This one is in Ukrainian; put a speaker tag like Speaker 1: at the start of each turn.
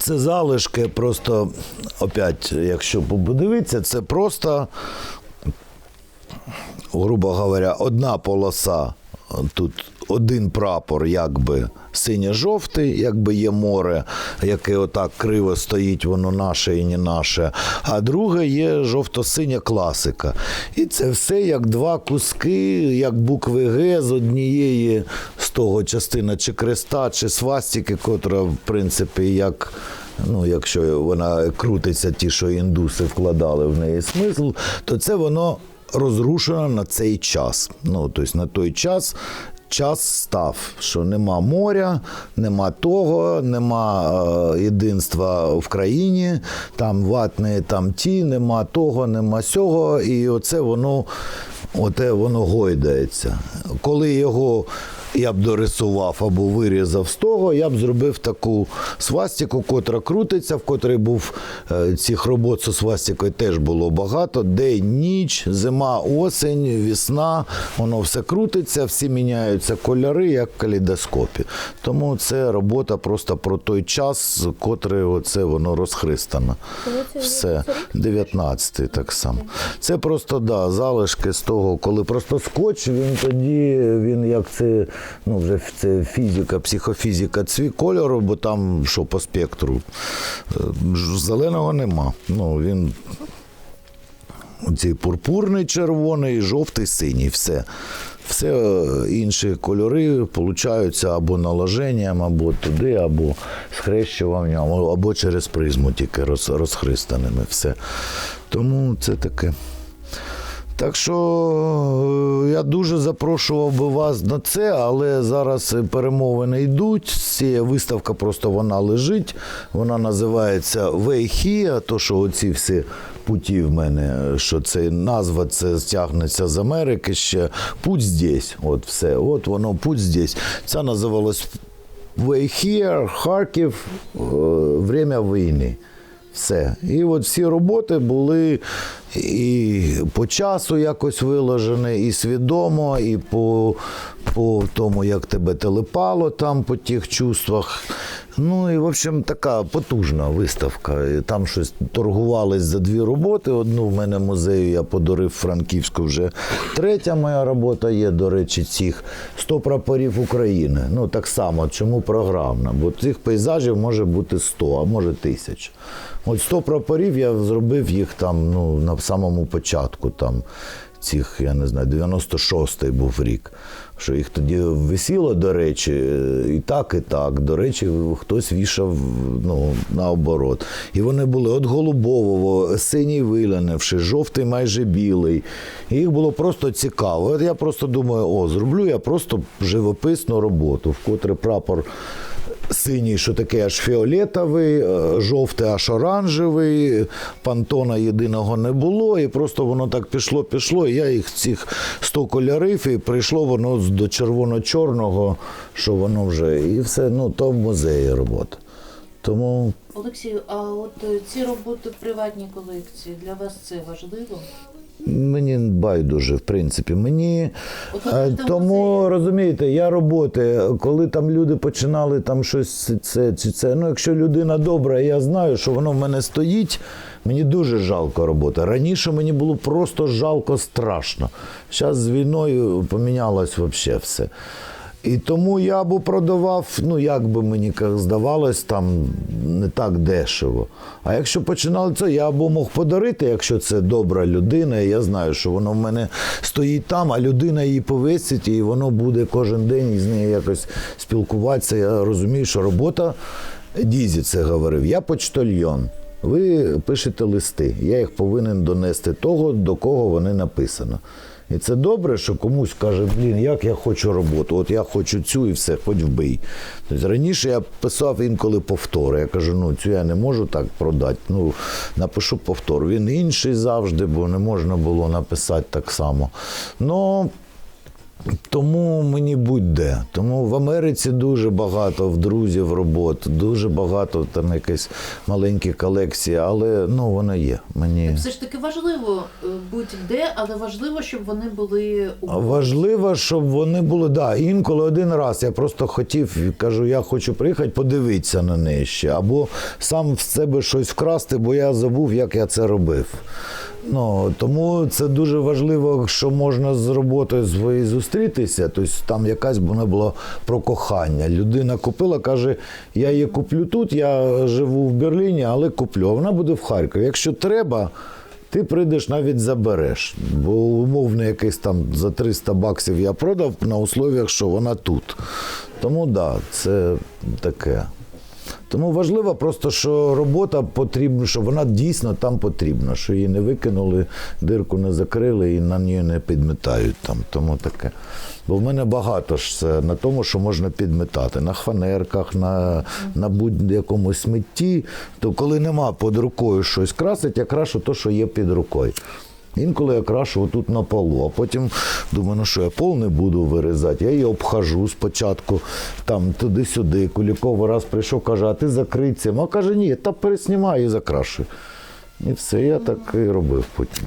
Speaker 1: Це залишки просто, опять, якщо подивитися, це просто, грубо говоря, одна полоса. Тут один прапор, якби синьо-жовтий, якби є море, яке отак криво стоїть, воно наше і не наше. А друге є жовто-синя класика. І це все як два куски, як букви Г з однієї з того частина чи креста, чи свастики, котра, в принципі, як. Ну, якщо вона крутиться, ті, що індуси вкладали в неї смисл, то це воно розрушено на цей час. Ну, тобто на той час. Час став, що нема моря, нема того, нема е, єдинства в країні, там ватні, там ті, нема того, нема сього, і оце воно, оте воно гойдається. Коли його я б дорисував або вирізав з того, я б зробив таку свастику, котра крутиться, в котрій був е, цих робот зі свастикою теж було багато. День, ніч, зима, осень, весна, воно все крутиться, всі міняються кольори, як в калейдоскопі. Тому це робота просто про той час, котрий оце воно розхристано. Все, 19-й так само. Це просто да, залишки з того, коли просто скотч, він тоді, він як це, ну вже це фізика, психофізика цві кольору, бо там що по спектру. е, Зеленого нема. Ну, він цей пурпурний, червоний, жовтий, синій. Все. Все е, інші кольори получаються або наложенням, або туди, або схрещуванням, або через призму тільки роз, розхристаними. Все. Тому це таке. Так що е, я дуже запрошував би вас на це, але зараз перемовини йдуть. Ця виставка просто вона лежить. Вона називається Вейхія, то що оці всі путі в мене, що це назва це стягнеться з Америки ще. Путь здесь. От все. От воно путь здесь. Це називалось Here, Харків, е, время війни. Все. І от всі роботи були і по часу якось виложені, і свідомо, і по, по тому, як тебе телепало там, по тих чувствах. Ну і, в общем, така потужна виставка. Там щось торгувались за дві роботи. Одну в мене музею я подарив Франківську вже третя моя робота є, до речі, цих 100 прапорів України. Ну так само, чому програмна? Бо цих пейзажів може бути 100, а може тисяч. От 100 прапорів я зробив їх там ну, на самому початку. Там, цих, я не знаю, 96-й був рік. Що їх тоді висіло, до речі, і так, і так. До речі, хтось вішав ну, наоборот. І вони були от голубового, синій виленивши, жовтий майже білий. І їх було просто цікаво. От я просто думаю, о, зроблю я просто живописну роботу, в котрий прапор синій, що таке аж фіолетовий, е, жовтий аж оранжевий, пантона єдиного не було, і просто воно так пішло, пішло. І я їх цих 100 кольорів, і прийшло воно до червоно-чорного, що воно вже. І все, ну, то в музеї робота. Тому
Speaker 2: Олексію, а от е, ці роботи в приватній колекції для вас це важливо?
Speaker 1: Мені байдуже, в принципі. Мені е, тому розумієте, я роботи, коли там люди починали там щось це, чи це. Ну, якщо людина добра, я знаю, що воно в мене стоїть. Мені дуже жалко роботи. Раніше мені було просто жалко, страшно. Зараз з війною помінялось взагалі все. І тому я або продавав, ну як би мені здавалось, там не так дешево. А якщо починали це, я або мог подарити, якщо це добра людина, і я знаю, що воно в мене стоїть там, а людина її повисить, і воно буде кожен день із нею якось спілкуватися. Я розумію, що робота Дізі це говорив. Я почтальйон. Ви пишете листи. Я їх повинен донести того, до кого вони написано. І це добре, що комусь каже, блін, як я хочу роботу, от я хочу цю і все, хоч вбий. Тобто раніше я писав інколи повтори. Я кажу, ну цю я не можу так продати. Ну, напишу повтор. Він інший завжди, бо не можна було написати так само. Ну, Тому мені будь-де. Тому в Америці дуже багато в друзів робот, дуже багато там якісь маленькі колекції, але ну воно є. Мені
Speaker 2: Все ж таки важливо е, будь-де, але важливо, щоб вони були
Speaker 1: важливо, щоб вони були. Да, інколи один раз я просто хотів, кажу, я хочу приїхати, подивитися на неї ще, або сам в себе щось вкрасти, бо я забув, як я це робив. Ну, тому це дуже важливо, що можна з роботою своєю зустрітися. Тобто там якась вона була про кохання. Людина купила, каже, я її куплю тут, я живу в Берліні, але куплю. А вона буде в Харкові. Якщо треба, ти прийдеш навіть забереш. Бо умовно якийсь там за 300 баксів я продав на условіях, що вона тут. Тому так, да, це таке. Тому важливо просто, що робота потрібна, що вона дійсно там потрібна, що її не викинули, дирку не закрили і на неї не підметають там. Тому таке. Бо в мене багато ж це на тому, що можна підметати. На хванерках, на, на будь-якому смітті. То коли нема під рукою щось красить, я крашу те, що є під рукою. Інколи я крашу отут на полу, а потім думаю, ну що я пол не буду вирізати. Я її обхожу спочатку там туди-сюди. Куліков раз прийшов, каже, а ти закрий цим. А каже, ні, та переснімаю і закрашую. І все, я так і робив потім.